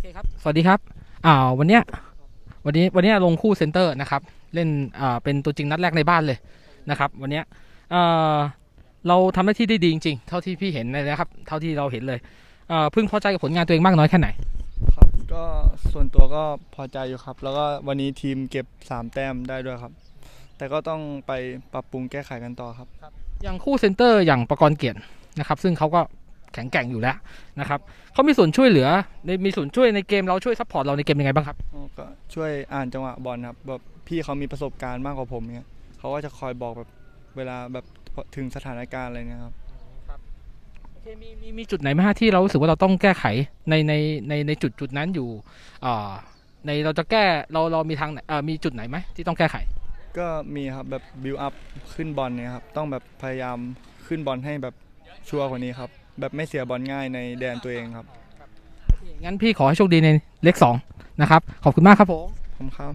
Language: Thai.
เคครับ สวัสดีครับอ่าวันเนี้ยวันนี้วันเนี้ยลงคู่เซนเตอร์นะครับ เล่นอ่าเป็นตัวจริงนัดแรกในบ้านเลยนะครับ วันเนี้ยเอ่อเราทำหน้าที่ได้ดีจริงๆ เท่าที่พี่เห็นเลยนะครับ เท่าที่เราเห็นเลยเอ่อพึงพอใจกับผลงานตัวเองมากน้อยแค่ไหน ครับ ก็ส่วนตัวก็พอใจอยู่ครับ แล้วก็วันนี้ทีมเก็บ 3 แต้มได้ด้วยครับ แต่ก็ต้องไปปรับปรุงแก้ไขกันต่อครับ อย่างคู่เซนเตอร์อย่างประกรณ์เกียรตินะครับ ซึ่งเขาก็ แข็งแกร่งอยู่แล้วนะครับเขามีส่วนช่วยเหลือในมีส่วนช่วยในเกมเราช่วยซัพพอร์ตเราในเกมยังไงบ้างครับก็ช่วยอ่านจังหวะบอลครับแบบพี่เขามีประสบการณ์มากกว่าผมเนี่ยเขาก็จะคอยบอกแบบเวลาแบบถึงสถานการณ์อะไรเนี่ยครับโอเคมีมีมีจุดไหนไหมฮะที่เรารู้สึกว่าเราต้องแก้ไขในในในในจุดจุดนั้นอยู่อ่าในเราจะแก้เราเรามีทางไหนเอ่อมีจุดไหนไหมที่ต้องแก้ไข ก็มีครับแบบบิวอัพขึ้นบอลเนี่ยครับต้องแบบพยายามขึ้นบอลให้แบบ ชัวร์กว่านี้ครับ แบบไม่เสียบอลง่ายในแดนตัวเองครับ งั้นพี่ขอให้โชคดีในเลขสองนะครับ ขอบคุณมากครับผม ผมครับ